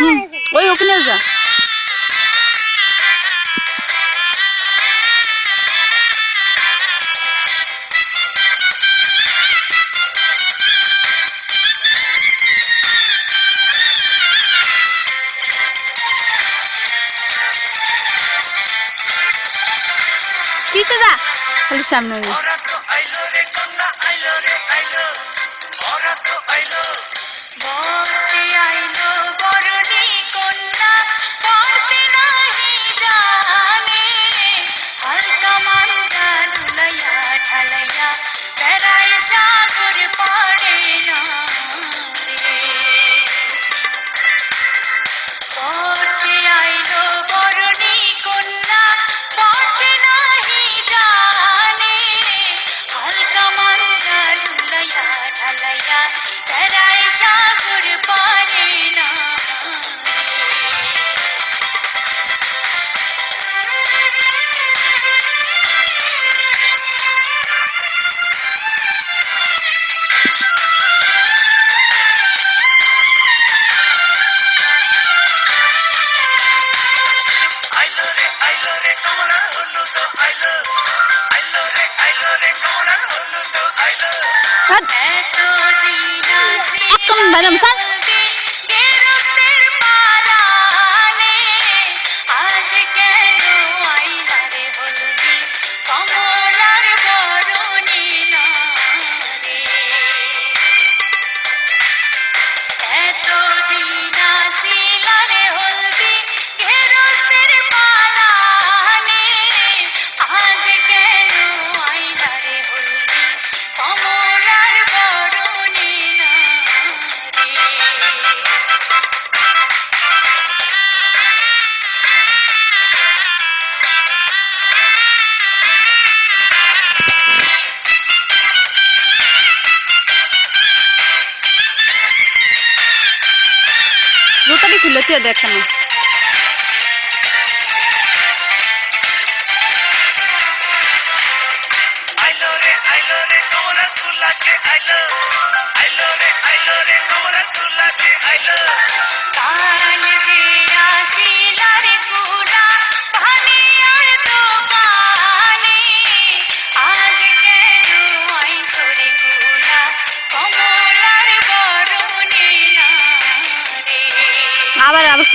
응. 어이구 끝내자. Kisah tak? Kalau sama ni. जाने हर 白那么山 যদিও দেখে না